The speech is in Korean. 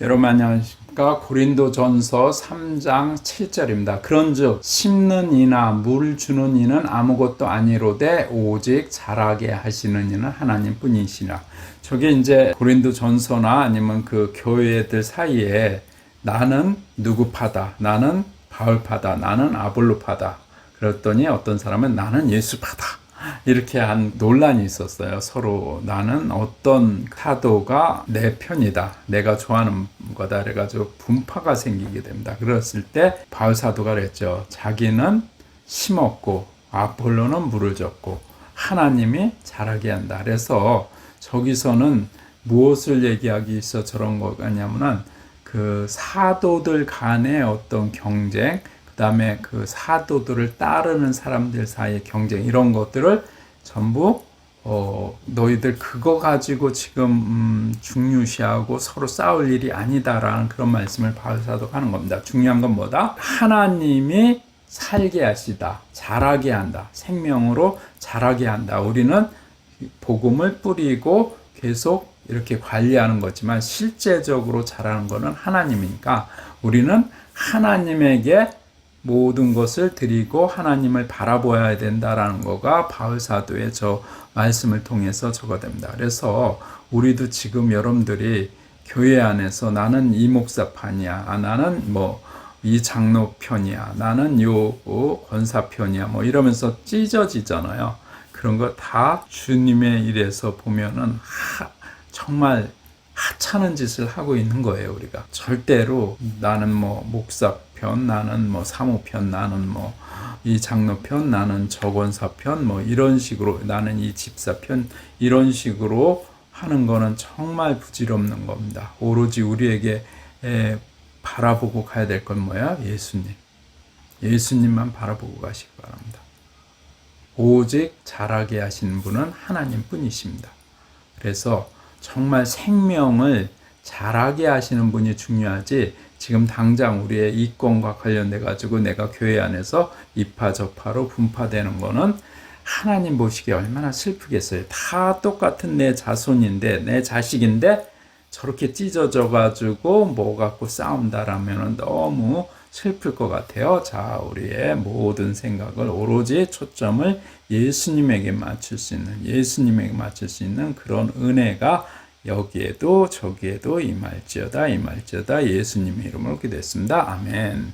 여러분 안녕하십니까 고린도 전서 3장 7절입니다. 그런즉 심는 이나 물 주는 이는 아무것도 아니로되 오직 자라게 하시는 이는 하나님 뿐이시라. 저게 이제 고린도 전서나 아니면 그 교회들 사이에 나는 누구 파다 나는 바울 파다 나는 아볼로 파다 그랬더니 어떤 사람은 나는 예수 파다 이렇게 한 논란이 있었어요. 서로 나는 어떤 타도가 내 편이다. 내가 좋아하는 거다. 그래가지고 분파가 생기게 됩니다. 그랬을 때 바울 사도가 그랬죠. 자기는 심었고 아폴로는 물을 줬고 하나님이 자라게 한다. 그래서 저기서는 무엇을 얘기하기 위해서 저런 거냐면은 그 사도들 간의 어떤 경쟁, 그 다음에 그 사도들을 따르는 사람들 사이의 경쟁 이런 것들을 전부 어, 너희들 그거 가지고 지금 음, 중요시하고 서로 싸울 일이 아니다라는 그런 말씀을 바울 사도가 하는 겁니다. 중요한 건 뭐다? 하나님이 살게 하시다, 자라게 한다, 생명으로 자라게 한다. 우리는 복음을 뿌리고 계속 이렇게 관리하는 거지만 실제적으로 자라는 거는 하나님이니까 우리는 하나님에게 모든 것을 드리고 하나님을 바라보아야 된다라는 거가 바울 사도의 저 말씀을 통해서 적어됩니다. 그래서 우리도 지금 여러분들이 교회 안에서 나는 이 목사 판이야, 아, 나는 뭐 이 장로 편이야, 나는 요 어, 권사 편이야, 뭐 이러면서 찢어지잖아요. 그런 거 다 주님의 일에서 보면은 하, 정말 하찮은 짓을 하고 있는 거예요, 우리가. 절대로 나는 뭐 목사 편, 나는 뭐 사모 편, 나는 뭐 이 장로 편, 나는 저권사 편, 뭐 이런 식으로 나는 이 집사 편, 이런 식으로 하는 거는 정말 부질없는 겁니다. 오로지 우리에게 에, 바라보고 가야 될 건 뭐야? 예수님. 예수님만 바라보고 가시기 바랍니다. 오직 자라게 하시는 분은 하나님 뿐이십니다. 그래서 정말 생명을 자라게 하시는 분이 중요하지 지금 당장 우리의 이권과 관련돼 가지고 내가 교회 안에서 이파 저파로 분파되는 거는 하나님 보시기에 얼마나 슬프겠어요. 다 똑같은 내 자손인데 내 자식인데 저렇게 찢어져 가지고 뭐 갖고 싸운다라면 너무 슬플 것 같아요. 자, 우리의 모든 생각을 오로지 초점을 예수님에게 맞출 수 있는, 예수님에게 맞출 수 있는 그런 은혜가 여기에도 저기에도 임할지어다, 임할지어다 예수님의 이름으로 기도했습니다. 아멘.